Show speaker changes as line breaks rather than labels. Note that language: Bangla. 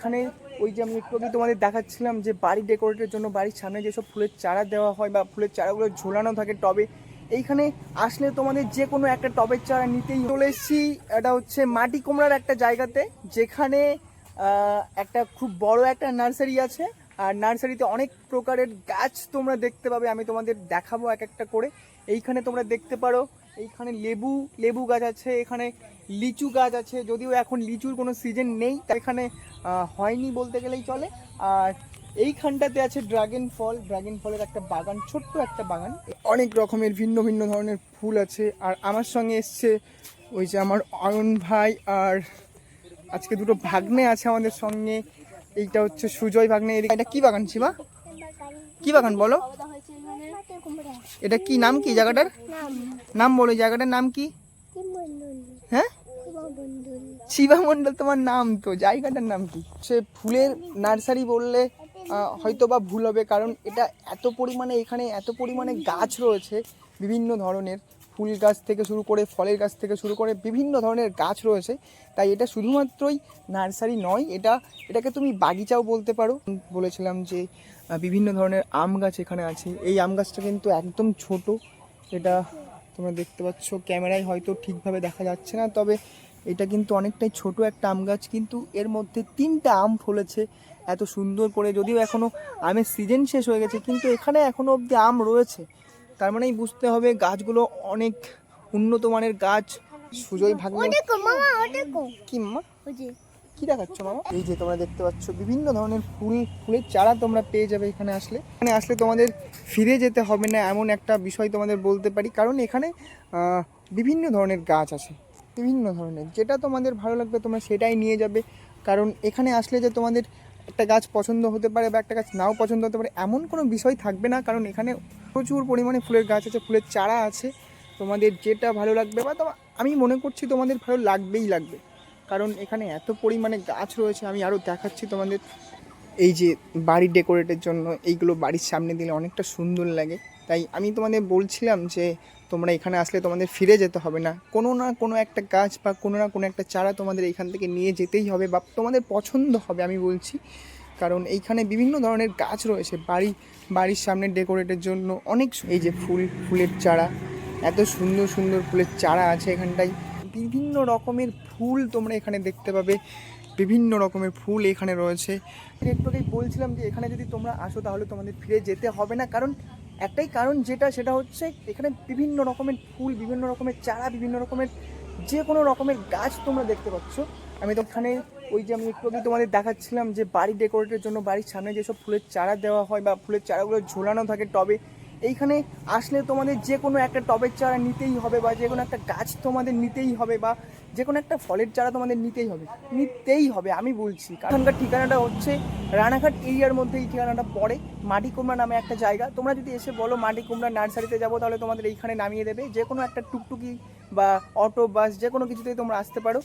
এইখানে ওই যে আমি একটু আগে তোমাদের দেখাচ্ছিলাম যে বাড়ি ডেকোরেটের জন্য বাড়ির সামনে যেসব ফুলের চারা দেওয়া হয় বা ফুলের চারাগুলো ঝোলানো থাকে টবে, এইখানে আসলে তোমাদের যে কোনো একটা টবের চারা নিতেই চলে এসেছি। এটা হচ্ছে মাটি কুমড়ার একটা জায়গাতে, যেখানে একটা খুব বড় একটা নার্সারি আছে। আর নার্সারিতে অনেক প্রকারের গাছ তোমরা দেখতে পাবে, আমি তোমাদের দেখাবো এক একটা করে। এইখানে তোমরা দেখতে পারো, এইখানে লেবু লেবু গাছ আছে, এখানে লিচু গাছ আছে, যদিও এখন লিচুর কোনো সিজন নেই তা এখানে হয়নি বলতে গেলেই চলে। আর এইখানটাতে আছে ড্রাগন ফল ড্রাগন ফলের একটা বাগান, ছোট্ট একটা বাগান। অনেক রকমের, ভিন্ন ভিন্ন ধরনের ফুল আছে। আর আমার সঙ্গে এসছে ওই যে আমার অয়ন ভাই আর আজকে দুটো ভাগ্নে আছে আমাদের সঙ্গে। এইটা হচ্ছে সুজয় এদিকে এটা কি বাগান শিবা? কি বাগান বলো? এটা কি নাম কি জায়গাটার? নাম বলো জায়গাটার নাম কি? হ্যাঁ? শিবা মণ্ডল তোমার নাম তো, জায়গাটার নাম কি? সে ফুলের নার্সারি বললে হয়তো বা ভুল হবে, কারণ এটা এত পরিমাণে এখানে এত পরিমাণে গাছ রয়েছে, বিভিন্ন ধরনের। ফুল গাছ থেকে শুরু করে, ফলের গাছ থেকে শুরু করে বিভিন্ন ধরনের গাছ রয়েছে। তাই এটা শুধুমাত্রই নার্সারি নয়, এটা, এটাকে তুমি বাগিচাও বলতে পারো। বলেছিলাম যে বিভিন্ন ধরনের আম গাছ এখানে আছে। এই আম গাছটা কিন্তু একদম ছোট। এটা তোমরা দেখতে পাচ্ছ, ক্যামেরায় হয়তো ঠিকভাবে দেখা যাচ্ছে না, তবে এটা কিন্তু অনেকটাই ছোট একটা আম গাছ। কিন্তু এর মধ্যে তিনটা আম ফলেছে, এত সুন্দর করে। যদিও এখনও আমের সিজন শেষ হয়ে গেছে, কিন্তু এখানে এখনও অবধি আম রয়েছে। তার মানেই বুঝতে হবে গাছগুলো অনেক উন্নত মানের গাছ। সুজয়
ওটা কো
কি দেখাচ্ছ মামা? এই যে তোমরা দেখতে পাচ্ছ বিভিন্ন ধরনের ফুল ফুলের চারা তোমরা পেয়ে যাবে এখানে আসলে। এখানে আসলে তোমাদের ফিরে যেতে হবে না এমন একটা বিষয় তোমাদের বলতে পারি। কারণ এখানে বিভিন্ন ধরনের গাছ আছে বিভিন্ন ধরনের। যেটা তোমাদের ভালো লাগবে তোমরা সেটাই নিয়ে যাবে। কারণ এখানে আসলে যে তোমাদের একটা গাছ পছন্দ হতে পারে বা একটা গাছ নাও পছন্দ হতে পারে, এমন কোনো বিষয় থাকবে না। কারণ এখানে প্রচুর পরিমাণে ফুলের গাছ আছে, ফুলের চারা আছে। তোমাদের যেটা ভালো লাগবে বা তোমার আমি মনে করছি তোমাদের ভালো লাগবেই লাগবে। কারণ এখানে এত পরিমাণে গাছ রয়েছে, আমি আরও দেখাচ্ছি তোমাদের। এই যে বাড়ি ডেকোরেটের জন্য, এইগুলো বাড়ির সামনে দিলে অনেকটা সুন্দর লাগে। তাই আমি তোমাদের বলছিলাম যে তোমরা এখানে আসলে তোমাদের ফিরে যেতে হবে না। কোনো না কোনো একটা গাছ বা কোনো না কোনো একটা চারা তোমাদের এখান থেকে নিয়ে যেতেই হবে বা তোমাদের পছন্দ হবে আমি বলছি। কারণ এইখানে বিভিন্ন ধরনের গাছ রয়েছে, বাড়ি, বাড়ির সামনে ডেকোরেটের জন্য অনেক এই যে ফুল, ফুলের চারা, এত সুন্দর সুন্দর ফুলের চারা আছে এখানটায়। বিভিন্ন রকমের ফুল তোমরা এখানে দেখতে পাবে, বিভিন্ন রকমের ফুল এখানে রয়েছে। একটু বলছিলাম যে এখানে যদি তোমরা আসো তাহলে তোমাদের ফিরে যেতে হবে না, কারণ একটাই কারণ যেটা, সেটা হচ্ছে এখানে বিভিন্ন রকমের ফুল, বিভিন্ন রকমের চারা, বিভিন্ন রকমের যে কোনো রকমের গাছ তোমরা দেখতে পাচ্ছ। আমি তো ওখানে ওই যে আমি একটু আগে তোমাদের দেখাচ্ছিলাম যে বাড়ি ডেকোরেটের জন্য বাড়ির সামনে যেসব ফুলের চারা দেওয়া হয় বা ফুলের চারাগুলো ঝোলানো থাকে, টবে এইখানে আসলে তোমাদের যে কোনো একটা টবের চারা নিতেই হবে বা যে কোনো একটা গাছ তোমাদের নিতেই হবে বা যে কোনো একটা ফলের চারা তোমাদের নিতেই হবে। নিতেই হবে, আমি বলছি। এখানকার ঠিকানাটা হচ্ছে রানাঘাট এরিয়ার মধ্যে এই ঠিকানাটা পড়ে। মাটি কুমড়া নামে একটা জায়গা। তোমরা যদি এসে বলো মাটি কুমড়া নার্সারিতে যাব, তাহলে তোমাদের এইখানে নামিয়ে দেবে। যে কোনো একটা টুকটুকি বা অটো, বাস, যে কোনো কিছুতেই তোমরা আসতে পারো।